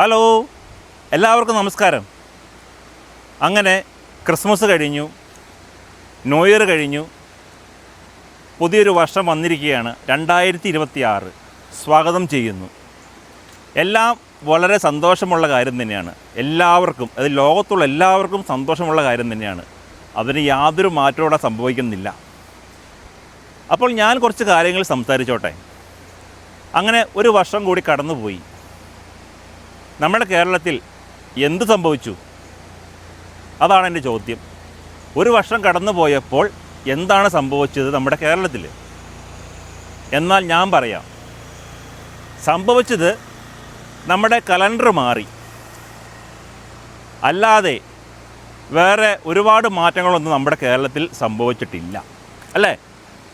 Hello എല്ലാവർക്കും നമസ്കാരം. അങ്ങനെ ക്രിസ്മസ് കഴിഞ്ഞു ന്യൂ ഇയർ കഴിഞ്ഞു പുതിയൊരു വർഷം വന്നിരിക്കുകയാണ് രണ്ടായിരത്തി ഇരുപത്തി ആറ് സ്വാഗതം ചെയ്യുന്നു. എല്ലാം വളരെ സന്തോഷമുള്ള കാര്യം തന്നെയാണ്. എല്ലാവർക്കും അത് ലോകത്തുള്ള എല്ലാവർക്കും സന്തോഷമുള്ള കാര്യം തന്നെയാണ്. അതിന് യാതൊരു മാറ്റവും അവിടെ സംഭവിക്കുന്നില്ല. അപ്പോൾ ഞാൻ കുറച്ച് കാര്യങ്ങൾ സംസാരിച്ചോട്ടെ. അങ്ങനെ ഒരു വർഷം കൂടി കടന്നുപോയി. നമ്മുടെ കേരളത്തിൽ എന്ത് സംഭവിച്ചു? അതാണ് എന്റെ ചോദ്യം. ഒരു വർഷം കടന്നു പോയപ്പോൾ എന്താണ് സംഭവിച്ചത് നമ്മുടെ കേരളത്തിൽ? എന്നാൽ ഞാൻ പറയാം. സംഭവിച്ചത് നമ്മുടെ കലണ്ടർ മാറി. അല്ലാതെ വേറെ ഒരുപാട് മാറ്റങ്ങളൊന്നും നമ്മുടെ കേരളത്തിൽ സംഭവിച്ചിട്ടില്ല. അല്ലേ?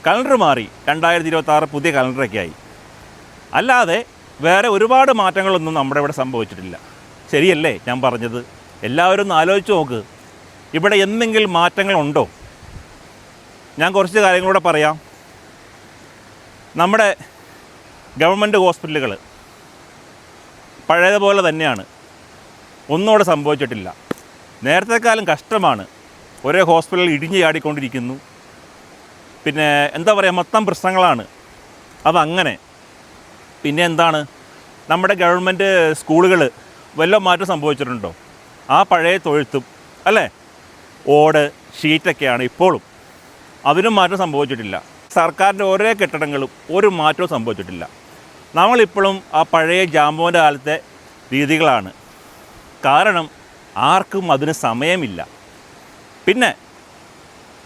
കലണ്ടർ മാറി. രണ്ടായിരത്തി ഇരുപത്തി പുതിയ കലണ്ടറൊക്കെ ആയി. അല്ലാതെ വേറെ ഒരുപാട് മാറ്റങ്ങളൊന്നും നമ്മുടെ ഇവിടെ സംഭവിച്ചിട്ടില്ല. ശരിയല്ലേ ഞാൻ പറഞ്ഞത്? എല്ലാവരും ഒന്ന് ആലോചിച്ച് നോക്ക്. ഇവിടെ എന്തെങ്കിലും മാറ്റങ്ങളുണ്ടോ? ഞാൻ കുറച്ച് കാര്യങ്ങളൂടെ പറയാം. നമ്മുടെ ഗവൺമെന്റ് ഹോസ്പിറ്റലുകൾ പഴയതുപോലെ തന്നെയാണ്. ഒന്നും അവിടെ സംഭവിച്ചിട്ടില്ല. നേരത്തെ കാലം കഷ്ടമാണ്. ഒരേ ഹോസ്പിറ്റലിൽ ഇടിഞ്ഞു ചാടിക്കൊണ്ടിരിക്കുന്നു. പിന്നെ എന്താ പറയുക മൊത്തം പ്രശ്നങ്ങളാണ്. അതങ്ങനെ. പിന്നെ എന്താണ് നമ്മുടെ ഗവൺമെന്റ് സ്കൂളുകൾ വല്ല മാറ്റം സംഭവിച്ചിട്ടുണ്ടോ? ആ പഴയ തൊഴുത്തും അല്ലേ? ഓട് ഷീറ്റൊക്കെയാണ് ഇപ്പോഴും. അതിനും മാറ്റം സംഭവിച്ചിട്ടില്ല. സർക്കാരിന്റെ ഓരോ കെട്ടിടങ്ങളും ഒരു മാറ്റവും സംഭവിച്ചിട്ടില്ല. നമ്മളിപ്പോഴും ആ പഴയ ജാമ്പോന്റെ കാലത്തെ രീതികളാണ്. കാരണം ആർക്കും അതിന് സമയമില്ല. പിന്നെ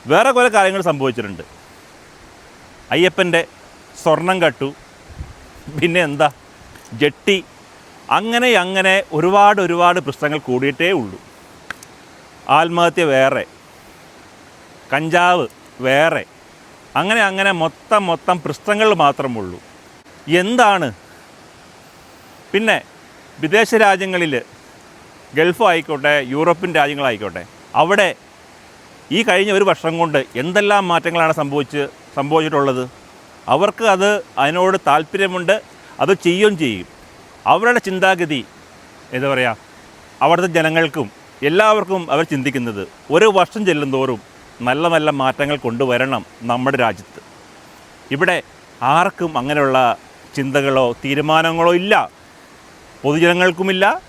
വേറെ കുറേ കാര്യങ്ങൾ സംഭവിച്ചിട്ടുണ്ട്. അയ്യപ്പന്റെ സ്വർണം കട്ടു പിന്നെ എന്താ ജട്ടി. അങ്ങനെ അങ്ങനെ ഒരുപാട് ഒരുപാട് പ്രശ്നങ്ങൾ കൂടിയിട്ടേ ഉള്ളൂ. ആത്മഹത്യ വേറെ. കഞ്ചാവ് വേറെ. അങ്ങനെ അങ്ങനെ മൊത്തം മൊത്തം പ്രശ്നങ്ങൾ മാത്രമുള്ളൂ എന്താണ്? പിന്നെ വിദേശ രാജ്യങ്ങളിൽ ഗൾഫ് ആയിക്കോട്ടെ യൂറോപ്യൻ രാജ്യങ്ങളായിക്കോട്ടെ അവിടെ ഈ കഴിഞ്ഞ ഒരു വർഷം കൊണ്ട് എന്തെല്ലാം മാറ്റങ്ങളാണ് സംഭവിച്ച് സംഭവിച്ചിട്ടുള്ളത്? അവർക്ക് അത് അതിനോട് താല്പര്യമുണ്ട് അത് ചെയ്യുകയും ചെയ്യും. അവരുടെ ചിന്താഗതി എന്താ പറയുക അവിടുത്തെ ജനങ്ങൾക്കും എല്ലാവർക്കും അവർ ചിന്തിക്കുന്നത് ഒരു വർഷം ചെല്ലുന്തോറും നല്ല നല്ല മാറ്റങ്ങൾ കൊണ്ടുവരണം നമ്മുടെ രാജ്യത്ത്. ഇവിടെ ആർക്കും അങ്ങനെയുള്ള ചിന്തകളോ തീരുമാനങ്ങളോ ഇല്ല. പൊതുജനങ്ങൾക്കുമില്ല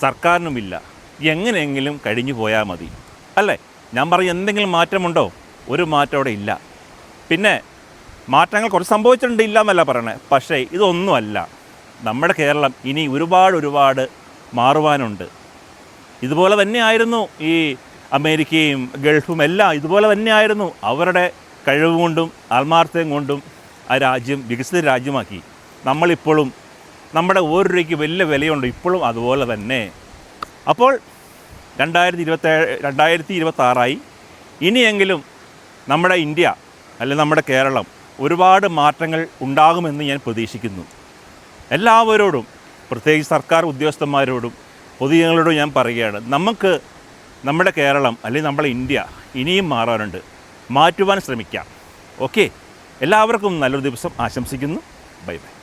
സർക്കാരിനുമില്ല. എങ്ങനെയെങ്കിലും കഴിഞ്ഞു പോയാൽ മതി. അല്ലേ? ഞാൻ പറഞ്ഞ എന്തെങ്കിലും മാറ്റമുണ്ടോ? ഒരു മാറ്റം അവിടെ ഇല്ല. പിന്നെ മാറ്റങ്ങൾ കുറച്ച് സംഭവിച്ചിട്ടുണ്ട് ഇല്ല എന്നല്ല പറയണേ. പക്ഷേ ഇതൊന്നുമല്ല. നമ്മുടെ കേരളം ഇനി ഒരുപാട് ഒരുപാട് മാറുവാനുണ്ട്. ഇതുപോലെ തന്നെയായിരുന്നു ഈ അമേരിക്കയും ഗൾഫും എല്ലാം ഇതുപോലെ തന്നെയായിരുന്നു അവരുടെ കഴിവ് കൊണ്ടും ആത്മാർത്ഥതയും കൊണ്ടും ആ രാജ്യം വികസിത രാജ്യമാക്കി. നമ്മളിപ്പോഴും നമ്മുടെ ഓരോ രൂപയ്ക്ക് വലിയ വിലയുണ്ട്. ഇപ്പോഴും അതുപോലെ തന്നെ. അപ്പോൾ രണ്ടായിരത്തി ഇരുപത്തേഴ് രണ്ടായിരത്തി ഇരുപത്താറായി ഇനിയെങ്കിലും നമ്മുടെ ഇന്ത്യ അല്ലെങ്കിൽ നമ്മുടെ കേരളം ഒരുപാട് മാറ്റങ്ങൾ ഉണ്ടാകുമെന്ന് ഞാൻ പ്രതീക്ഷിക്കുന്നു. എല്ലാവരോടും പ്രത്യേകിച്ച് സർക്കാർ ഉദ്യോഗസ്ഥന്മാരോടും പൊതുജനങ്ങളോടും ഞാൻ പറയുകയാണ് നമുക്ക് നമ്മുടെ കേരളം അല്ലെങ്കിൽ നമ്മുടെ ഇന്ത്യ ഇനിയും മാറാനുണ്ട്. മാറ്റുവാൻ ശ്രമിക്കാം. ഓക്കെ? എല്ലാവർക്കും നല്ലൊരു ദിവസം ആശംസിക്കുന്നു. Bye bye.